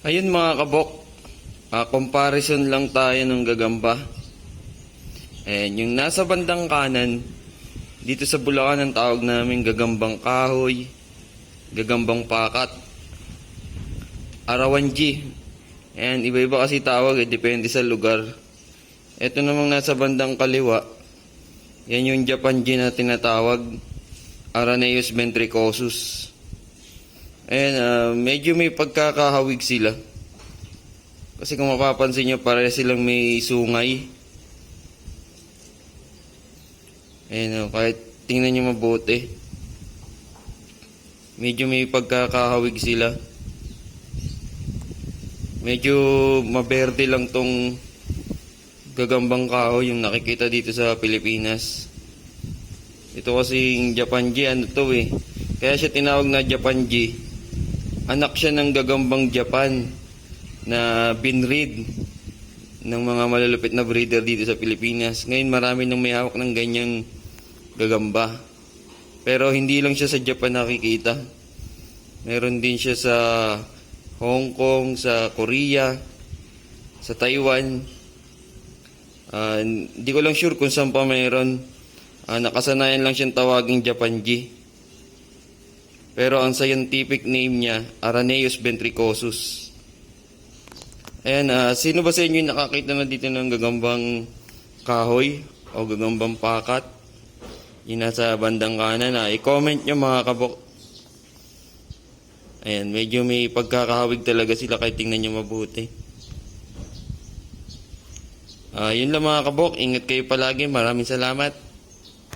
Ayun mga kabok, ah, comparison lang tayo ng gagamba. And yung nasa bandang kanan, dito sa Bulacan ang tawag namin gagambang kahoy, gagambang pakat, arawan G. And iba-iba kasi tawag, eh, depende sa lugar. Ito namang nasa bandang kaliwa, yan yung Japan G na tinatawag, Araneus ventricosus. Ayan, ah, medyo may pagkakahawig sila. Kasi kung mapapansin nyo, pare silang may sungay. Ayan, oh, kahit tingnan nyo mabuti. Medyo may pagkakahawig sila. Medyo maberde lang tong gagambang kahoy yung nakikita dito sa Pilipinas. Ito kasing Japan G, ano to eh. Kaya siya tinawag na Japan G. Anak siya ng gagambang Japan na binreed ng mga malalupit na breeder dito sa Pilipinas. Ngayon marami nang may hawak ng ganyang gagamba. Pero hindi lang siya sa Japan nakikita. Meron din siya sa Hong Kong, sa Korea, sa Taiwan. Ah, hindi ko lang sure kung saan pa mayroon. Ah, nakasanayan lang siyang tawaging Japan G. Pero ang scientific name niya, Araneus ventricosus. Ayan, ah, sino ba sa inyo nakakita na dito ng gagambang kahoy o gagambang pakat? Yung nasa bandang kanan na, i-comment nyo mga kabok. Ayan, medyo may pagkakahawig talaga sila kahit tingnan nyo mabuti. Ah, yun lang mga kabok, ingat kayo palagi, maraming salamat.